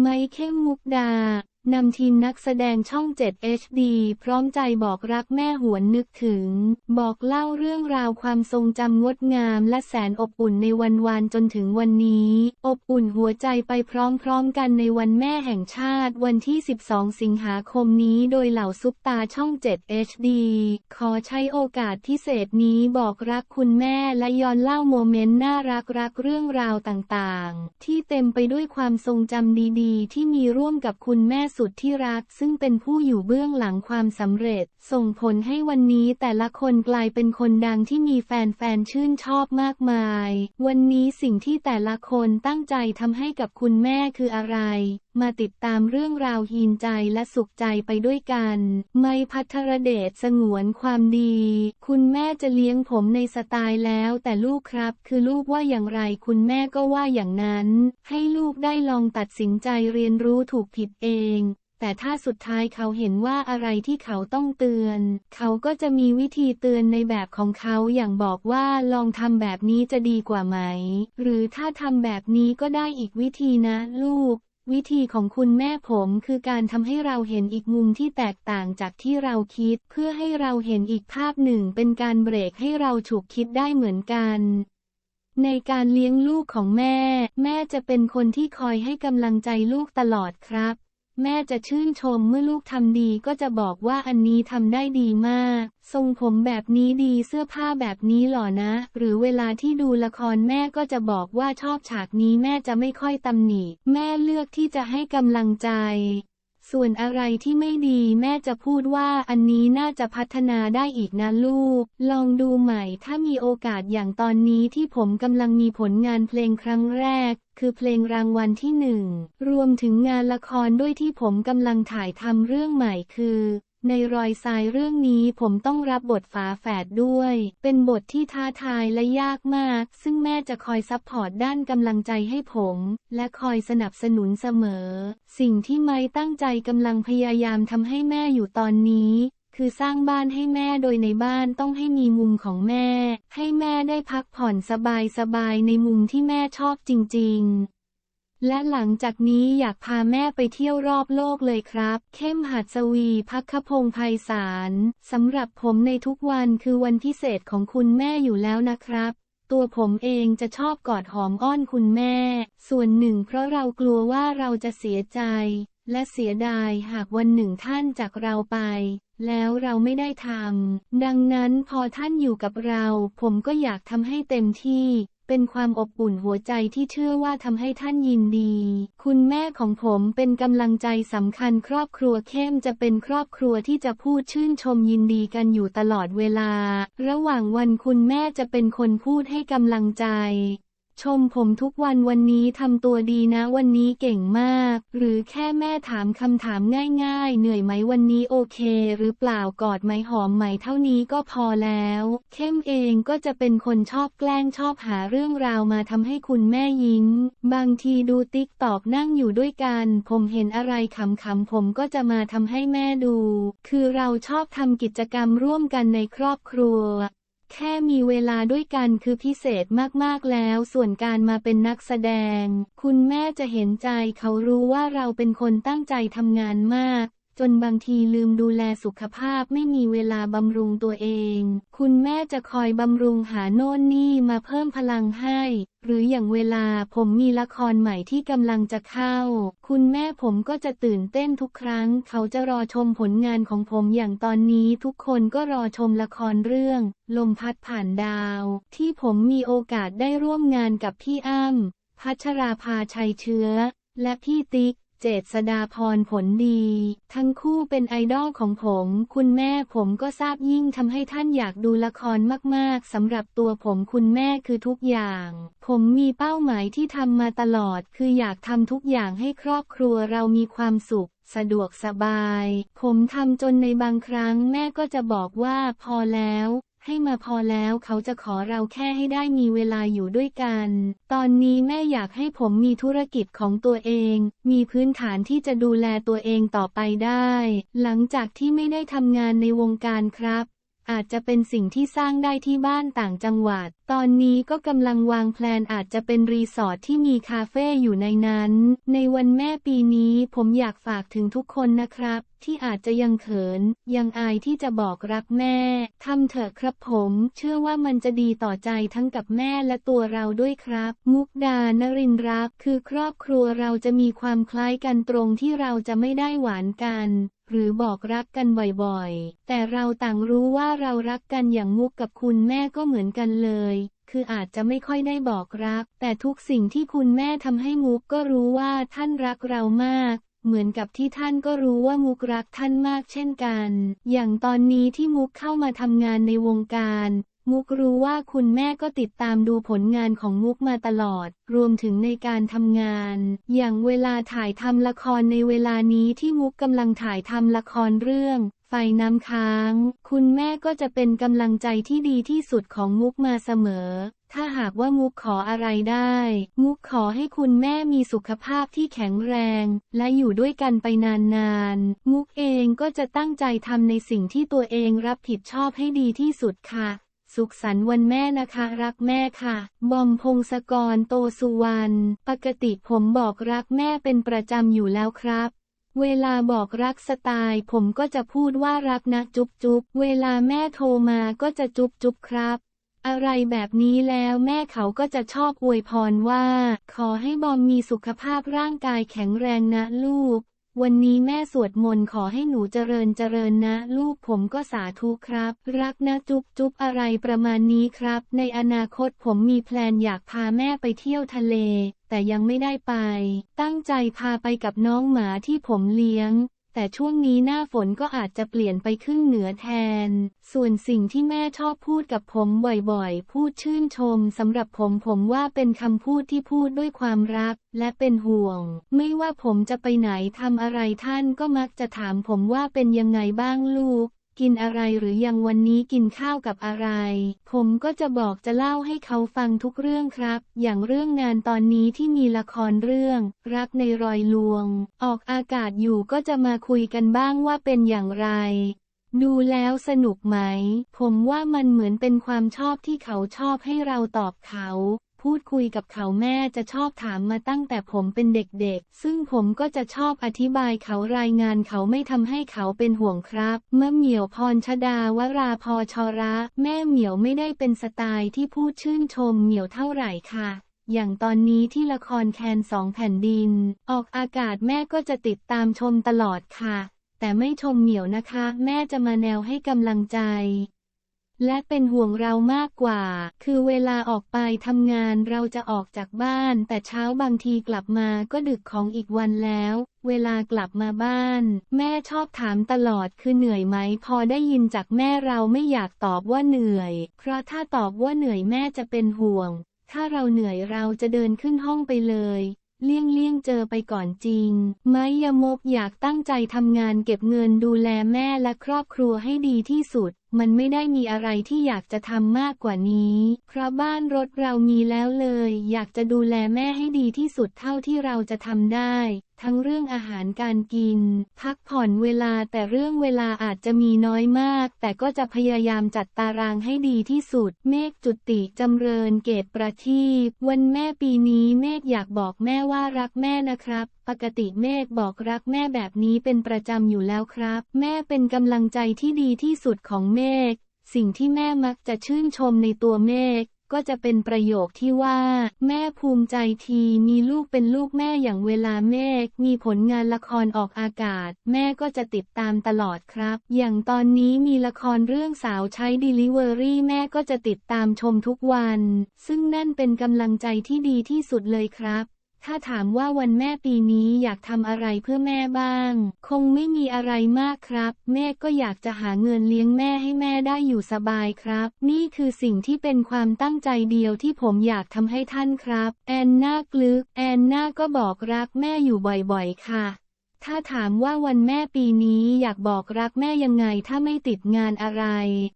ไมเข้มมุกดานำทีมนักแสดงช่อง 7 HD พร้อมใจบอกรักแม่หวนนึกถึง บอกเล่าเรื่องราวความทรงจำงดงามและแสนอบอุ่นในวันวานจนถึงวันนี้ อบอุ่นหัวใจไปพร้อมๆกันในวันแม่แห่งชาติวันที่ 12 สิงหาคมนี้โดยเหล่าซุปตาช่อง 7 HD ขอใช้โอกาสพิเศษนี้บอกรักคุณแม่และย้อนเล่าโมเมนต์น่ารักรักเรื่องราวต่างๆ ที่เต็มไปด้วยความทรงจำดีๆ ที่มีร่วมกับคุณแม่สุดที่รักซึ่งเป็นผู้อยู่เบื้องหลังความสำเร็จ ส่งผลให้วันนี้แต่ละคนกลายเป็นคนดังที่มีแฟนๆชื่นชอบมากมาย วันนี้สิ่งที่แต่ละคนตั้งใจทำให้กับคุณแม่คืออะไรมาติดตามเรื่องราวฮีนใจและสุขใจไปด้วยกัน ไม่พัทรเดชสงวนความดี คุณแม่จะเลี้ยงผมในสไตล์แล้ว แต่ลูกครับ คือลูกว่าอย่างไรคุณแม่ก็ว่าอย่างนั้น ให้ลูกได้ลองตัดสินใจเรียนรู้ถูกผิดเองแต่ถ้าสุดท้ายเขาเห็นว่าอะไรที่เขาต้องเตือน เขาก็จะมีวิธีเตือนในแบบของเขาอย่างบอกว่าลองทำแบบนี้จะดีกว่าไหม หรือถ้าทำแบบนี้ก็ได้อีกวิธีนะลูก วิธีของคุณแม่ผมคือการทำให้เราเห็นอีกมุมที่แตกต่างจากที่เราคิด เพื่อให้เราเห็นอีกภาพหนึ่งเป็นการเบรกให้เราฉุกคิดได้เหมือนกัน ในการเลี้ยงลูกของแม่ แม่จะเป็นคนที่คอยให้กำลังใจลูกตลอดครับ แม่จะชื่นชมเมื่อลูกทำดีก็จะบอกว่าอันนี้ทำได้ดีมาก ทรงผมแบบนี้ดีเสื้อผ้าแบบนี้หล่อนะ หรือเวลาที่ดูละครแม่ก็จะบอกว่าชอบฉากนี้แม่จะไม่ค่อยตำหนิ แม่เลือกที่จะให้กำลังใจ ส่วนอะไรที่ไม่ดีแม่จะพูดว่าอันนี้น่าจะพัฒนาได้อีกนะลูก ลองดูใหม่ถ้ามีโอกาสอย่างตอนนี้ที่ผมกำลังมีผลงานเพลงครั้งแรก คือเพลงรางวัลที่หนึ่ง รวมถึงงานละครด้วยที่ผมกำลังถ่ายทำเรื่องใหม่คือ ในรอยทรายเรื่องนี้ผมต้องรับบทฝาแฝดด้วย เป็นบทที่ท้าทายและยากมาก ซึ่งแม่จะคอยซัพพอร์ตด้านกำลังใจให้ผม และคอยสนับสนุนเสมอ สิ่งที่ไม่ตั้งใจกำลังพยายามทำให้แม่อยู่ตอนนี้คือสร้างบ้านให้แม่โดยในบ้านต้องให้มีมุมของแม่ ให้แม่ได้พักผ่อนสบายๆในมุมที่แม่ชอบจริง ๆ และหลังจากนี้อยากพาแม่ไปเที่ยวรอบโลกเลยครับ เข้มหัดสวีพักขพงไพศาลสำหรับผมในทุกวันคือวันพิเศษของคุณแม่อยู่แล้วนะครับ ตัวผมเองจะชอบกอดหอมอ้อนคุณแม่ ส่วนหนึ่งเพราะเรากลัวว่าเราจะเสียใจ และเสียดายหากวันหนึ่งท่านจากเราไป แล้วเราไม่ได้ทำดังนั้นพอท่านอยู่กับเรา ผมก็อยากทำให้เต็มที่ เป็นความอบอุ่นหัวใจที่เชื่อว่าทำให้ท่านยินดี คุณแม่ของผมเป็นกำลังใจสำคัญครอบครัวเข้มจะเป็นครอบครัวที่จะพูดชื่นชมยินดีกันอยู่ตลอดเวลา ระหว่างวันคุณแม่จะเป็นคนพูดให้กำลังใจ ชมผมทุกวันวันนี้ทำตัวดีนะวันนี้เก่งมาก หรือแค่แม่ถามคำถามง่าย ๆ เหนื่อยไหมวันนี้โอเค หรือเปล่ากอดไหมหอมไหมเท่านี้ก็พอแล้ว เข้มเองก็จะเป็นคนชอบแกล้งชอบหาเรื่องราวมาทำให้คุณแม่ยิ้ม บางทีดูติ๊กตอกนั่งอยู่ด้วยกัน ผมเห็นอะไรขำๆผมก็จะมาทำให้แม่ดู คือเราชอบทำกิจกรรมร่วมกันในครอบครัว แค่มีเวลาด้วยกันคือพิเศษมากๆแล้ว ส่วนการมาเป็นนักแสดง คุณแม่จะเห็นใจเขารู้ว่าเราเป็นคนตั้งใจทำงานมาก จนบางทีลืมดูแลสุขภาพไม่มีเวลาบำรุงตัวเอง คุณแม่จะคอยบำรุงหาโน่นนี่มาเพิ่มพลังให้ หรืออย่างเวลาผมมีละครใหม่ที่กำลังจะเข้า คุณแม่ผมก็จะตื่นเต้นทุกครั้ง เขาจะรอชมผลงานของผมอย่างตอนนี้ทุกคนก็รอชมละครเรื่อง ลมพัดผ่านดาว ที่ผมมีโอกาสได้ร่วมงานกับพี่อ้ำพัชราภาชัยเชื้อ และพี่ติ๊ก เจษดาพรผลดี ทั้งคู่เป็นไอดอลของผม คุณแม่ผมก็ทราบยิ่งทำให้ท่านอยากดูละครมากๆสำหรับตัวผมคุณแม่คือทุกอย่าง ผมมีเป้าหมายที่ทำมาตลอด คืออยากทำทุกอย่างให้ครอบครัวเรามีความสุขสะดวกสบาย ผมทำจนในบางครั้งแม่ก็จะบอกว่าพอแล้ว ให้มาพอแล้วเขาจะขอเราแค่ให้ได้มีเวลาอยู่ด้วยกัน ตอนนี้แม่อยากให้ผมมีธุรกิจของตัวเอง มีพื้นฐานที่จะดูแลตัวเองต่อไปได้ หลังจากที่ไม่ได้ทำงานในวงการครับ อาจจะเป็นสิ่งที่สร้างได้ที่บ้านต่างจังหวัด ตอนนี้ก็กำลังวางแพลนอาจจะเป็นรีสอร์ทที่มีคาเฟ่อยู่ในนั้น ในวันแม่ปีนี้ผมอยากฝากถึงทุกคนนะครับ ที่อาจจะยังเขิน ยังอายที่จะบอกรักแม่ทำเถอะครับผม เชื่อว่ามันจะดีต่อใจทั้งกับแม่และตัวเราด้วยครับ มุกดานรินรักคือครอบครัวเราจะมีความคล้ายกันตรงที่เราจะไม่ได้หวานกันหรือบอกรักกันบ่อยๆ แต่เราต่างรู้ว่าเรารักกันอย่างมุกกับคุณแม่ก็เหมือนกันเลย คืออาจจะไม่ค่อยได้บอกรัก แต่ทุกสิ่งที่คุณแม่ทำให้มุกก็รู้ว่าท่านรักเรามาก เหมือนกับที่ท่านก็รู้ว่ามุกรักท่านมากเช่นกัน อย่างตอนนี้ที่มุกเข้ามาทำงานในวงการ มุกรู้ว่าคุณแม่ก็ติดตามดูผลงานของมุกมาตลอด รวมถึงในการทำงาน อย่างเวลาถ่ายทำละครในเวลานี้ที่มุกกำลังถ่ายทำละครเรื่องไฟน้ำค้าง คุณแม่ก็จะเป็นกำลังใจที่ดีที่สุดของมุกมาเสมอ ถ้าหากว่ามุกขออะไรได้ มุกขอให้คุณแม่มีสุขภาพที่แข็งแรง และอยู่ด้วยกันไปนานๆ มุกเองก็จะตั้งใจทำในสิ่งที่ตัวเองรับผิดชอบให้ดีที่สุดค่ะ สุขสันต์วันแม่นะคะ รักแม่ค่ะ บอมพงศกรโตสุวรรณ ปกติผมบอกรักแม่เป็นประจำอยู่แล้วครับเวลาบอกรักสไตล์ผมก็จะพูดว่ารักนะจุ๊บจุ๊บเวลาแม่โทรมาก็จะจุ๊บจุ๊บครับ อะไรแบบนี้แล้วแม่เขาก็จะชอบอวยพรว่า ขอให้บอมมีสุขภาพร่างกายแข็งแรงนะลูก วันนี้แม่สวดมนต์ขอให้หนูเจริญเจริญนะ ลูกผมก็สาธุครับ รักนะจุ๊บจุ๊บอะไรประมาณนี้ครับ ในอนาคตผมมีแพลนอยากพาแม่ไปเที่ยวทะเล แต่ยังไม่ได้ไป ตั้งใจพาไปกับน้องหมาที่ผมเลี้ยง แต่ช่วงนี้หน้าฝนก็อาจจะเปลี่ยนไปขึ้นเหนือแทน ส่วนสิ่งที่แม่ชอบพูดกับผมบ่อยๆ พูดชื่นชมสำหรับผมผมว่าเป็นคำพูดที่พูดด้วยความรักและเป็นห่วง ไม่ว่าผมจะไปไหนทำอะไรท่านก็มักจะถามผมว่าเป็นยังไงบ้างลูก กินอะไรหรือยังวันนี้กินข้าวกับอะไร ผมก็จะบอกจะเล่าให้เขาฟังทุกเรื่องครับ อย่างเรื่องงานตอนนี้ที่มีละครเรื่อง รักในรอยลวง ออกอากาศอยู่ก็จะมาคุยกันบ้างว่าเป็นอย่างไร ดูแล้วสนุกไหม ผมว่ามันเหมือนเป็นความชอบที่เขาชอบให้เราตอบเขา พูดคุยกับเขาแม่จะชอบถามมาตั้งแต่ผมเป็นเด็กๆ ซึ่งผมก็จะชอบอธิบายเขารายงานเขาไม่ทำให้เขาเป็นห่วงครับ เมะเหมียวพรชดาวราพอชระ แม่เหมียวไม่ได้เป็นสไตล์ที่พูดชื่นชมเหมียวเท่าไหร่ค่ะ อย่างตอนนี้ที่ละครแคนสองแผ่นดิน ออกอากาศแม่ก็จะติดตามชมตลอดค่ะ แต่ไม่ชมเหมียวนะคะ แม่จะมาแนวให้กำลังใจ และเป็นห่วงเรามากกว่า คือเวลาออกไปทำงานเราจะออกจากบ้าน แต่เช้าบางทีกลับมาก็ดึกของอีกวันแล้ว เวลากลับมาบ้าน แม่ชอบถามตลอดคือเหนื่อยไหม พอได้ยินจากแม่เราไม่อยากตอบว่าเหนื่อย เพราะถ้าตอบว่าเหนื่อยแม่จะเป็นห่วง ถ้าเราเหนื่อยเราจะเดินขึ้นห้องไปเลยเลี่ยงเลี่ยงเจอไปก่อนจริง ไม้ยมกอยากตั้งใจทำงานเก็บเงินดูแลแม่และครอบครัวให้ดีที่สุด มันไม่ได้มีอะไรที่อยากจะทำมากกว่านี้ เพราะบ้านรถเรามีแล้วเลย อยากจะดูแลแม่ให้ดีที่สุดเท่าที่เราจะทำได้ ทั้งเรื่องอาหารการกิน พักผ่อนเวลาแต่เรื่องเวลาอาจจะมีน้อยมาก แต่ก็จะพยายามจัดตารางให้ดีที่สุด เมฆจุติจำเริญเกตประทีปวันแม่ปีนี้เมฆอยากบอกแม่ว่ารักแม่นะครับ ปกติเมฆบอกรักแม่แบบนี้เป็นประจำอยู่แล้วครับ แม่เป็นกำลังใจที่ดีที่สุดของเมฆสิ่งที่แม่มักจะชื่นชมในตัวเมฆ ก็จะเป็นประโยคที่ว่า แม่ภูมิใจทีมีลูกเป็นลูกแม่อย่างเวลาเมฆมีผลงานละครออกอากาศ แม่ก็จะติดตามตลอดครับ อย่างตอนนี้มีละครเรื่องสาวใช้ Delivery แม่ก็จะติดตามชมทุกวัน ซึ่งนั่นเป็นกำลังใจที่ดีที่สุดเลยครับ ถ้าถามว่าวันแม่ปีนี้อยากทำอะไรเพื่อแม่บ้าง คงไม่มีอะไรมากครับ แม่ก็อยากจะหาเงินเลี้ยงแม่ให้แม่ได้อยู่สบายครับ นี่คือสิ่งที่เป็นความตั้งใจเดียวที่ผมอยากทำให้ท่านครับ แอนนากลึก แอนนาก็บอกรักแม่อยู่บ่อยๆ ค่ะ ถ้าถามว่าวันแม่ปีนี้อยากบอกรักแม่ยังไงถ้าไม่ติดงานอะไร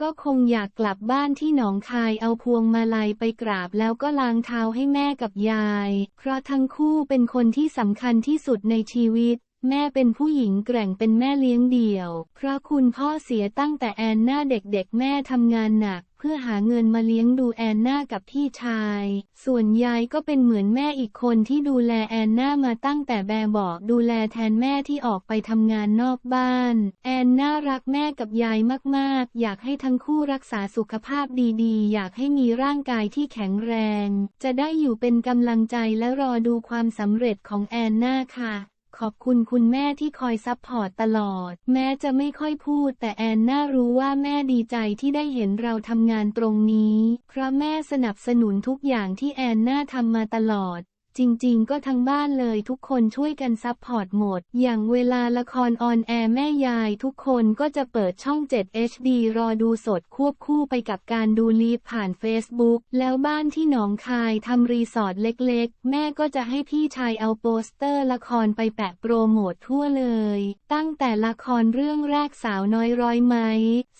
ก็คงอยากกลับบ้านที่หนองคายเอาพวงมาลัยไปกราบแล้วก็ล้างเท้าให้แม่กับยาย เพราะทั้งคู่เป็นคนที่สำคัญที่สุดในชีวิต แม่เป็นผู้หญิงแกร่งเป็นแม่เลี้ยงเดี่ยว เพราะคุณพ่อเสียตั้งแต่แอนนาเด็กๆ แม่ทำงานหนัก เพื่อหาเงินมาเลี้ยงดูแอนนากับพี่ชาย ส่วนยายก็เป็นเหมือนแม่อีกคนที่ดูแลแอนนามาตั้งแต่แบบเบอกดูแลแทนแม่ที่ออกไปทำงานนอกบ้าน แอนนารักแม่กับยายมากๆ อยากให้ทั้งคู่รักษาสุขภาพดีๆ อยากให้มีร่างกายที่แข็งแรง จะได้อยู่เป็นกำลังใจและรอดูความสำเร็จของแอนนาค่ะ ขอบคุณคุณแม่ที่คอยซัพพอร์ตตลอด แม้จะไม่ค่อยพูด แต่แอนน่ารู้ว่าแม่ดีใจที่ได้เห็นเราทำงานตรงนี้ เพราะแม่สนับสนุนทุกอย่างที่แอนน่าทำมาตลอด จริง ๆ ก็ทั้งบ้านเลยทุกคนช่วยกันซัพพอร์ตหมด อย่างเวลาละครออนแอร์แม่ยายทุกคนก็จะเปิดช่อง 7 HD รอดูสดควบคู่ไปกับการดูลีฟผ่าน Facebook แล้วบ้านที่หนองคายทำรีสอร์ทเล็ก ๆ แม่ก็จะให้พี่ชายเอาโปสเตอร์ละครไปแปะโปรโมททั่วเลย ตั้งแต่ละครเรื่องแรกสาวน้อยร้อยไหม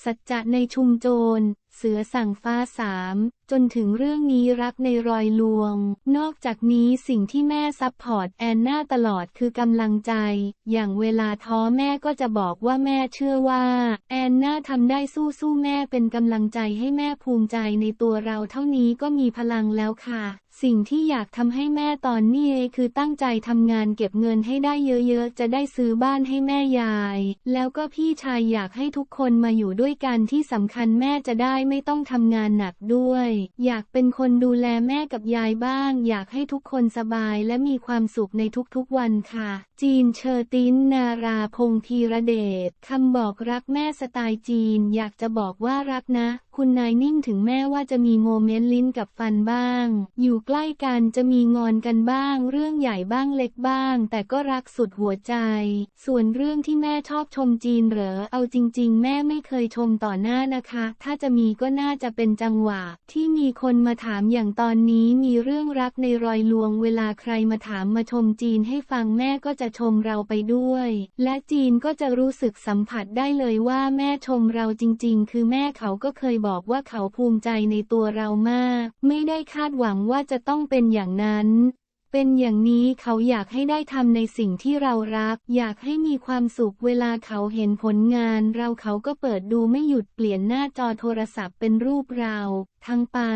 สัจจะในชุมโจรเสือสั่งฟ้าสาม จนถึงเรื่องนี้รักในรอยลวง นอกจากนี้สิ่งที่แม่ซัพพอร์ตแอนนาตลอดคือกำลังใจ อย่างเวลาท้อแม่ก็จะบอกว่าแม่เชื่อว่า แอนนาทำได้สู้สู้แม่เป็นกำลังใจให้แม่ภูมิใจในตัวเราเท่านี้ก็มีพลังแล้วค่ะ สิ่งที่อยากทำให้แม่ตอนนี้คือตั้งใจทำงานเก็บเงินให้ได้เยอะๆ จะได้ซื้อบ้านให้แม่ยาย แล้วก็พี่ชายอยากให้ทุกคนมาอยู่ด้วยกันที่สำคัญแม่จะได้ไม่ต้องทำงานหนักด้วยอยากเป็นคนดูแลแม่กับยายบ้าง อยากให้ทุกคนสบายและมีความสุขในทุกๆวันค่ะ จีนเชอร์ตินนาราพงธีระเดชคำบอกรักแม่สไตล์จีน อยากจะบอกว่ารักนะ คุณนายนิ่งถึงแม่ว่าจะมีโมเมนต์ลิ้นกับฟันบ้าง อยู่ใกล้กันจะมีงอนกันบ้าง เรื่องใหญ่บ้างเล็กบ้าง แต่ก็รักสุดหัวใจ ส่วนเรื่องที่แม่ชอบชมจีนเหรอ เอาจริง ๆ แม่ไม่เคยชมต่อหน้านะคะ ถ้าจะมีก็น่าจะเป็นจังหวะ ที่มีคนมาถามอย่างตอนนี้มีเรื่องรักในรอยลวง เวลาใครมาถามมาชมจีนให้ฟังแม่ก็จะชมเราไปด้วย และจีนก็จะรู้สึกสัมผัสได้เลยว่าแม่ชมเราจริง ๆ คือแม่เขาก็เคยบอกบอกว่าเขาภูมิใจในตัวเรามาก ไม่ได้คาดหวังว่าจะต้องเป็นอย่างนั้น เป็นอย่างนี้เขาอยากให้ได้ทำในสิ่งที่เรารัก อยากให้มีความสุขเวลาเขาเห็นผลงาน เราเขาก็เปิดดูไม่หยุดเปลี่ยนหน้าจอโทรศัพท์เป็นรูปเรา ทั้งป้า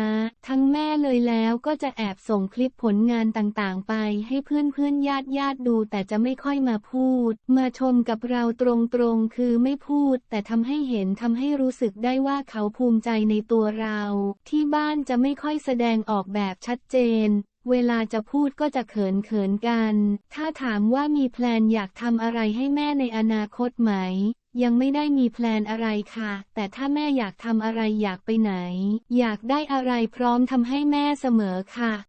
ทั้งแม่เลยแล้วก็จะแอบส่งคลิปผลงานต่างๆ ไปให้เพื่อนๆญาติญาติๆดูแต่จะไม่ค่อยมาพูด มาชมกับเราตรงๆคือไม่พูด แต่ทำให้เห็นทำให้รู้สึกได้ว่าเขาภูมิใจในตัวเรา ที่บ้านจะไม่ค่อยแสดงออกแบบชัดเจน เวลาจะพูดก็จะเขินเขินๆกัน ถ้าถามว่ามีแพลนอยากทำอะไรให้แม่ในอนาคตไหม ยังไม่ได้มีแพลนอะไรค่ะ แต่ถ้าแม่อยากทำอะไรอยากไปไหน อยากได้อะไรพร้อมทำให้แม่เสมอค่ะ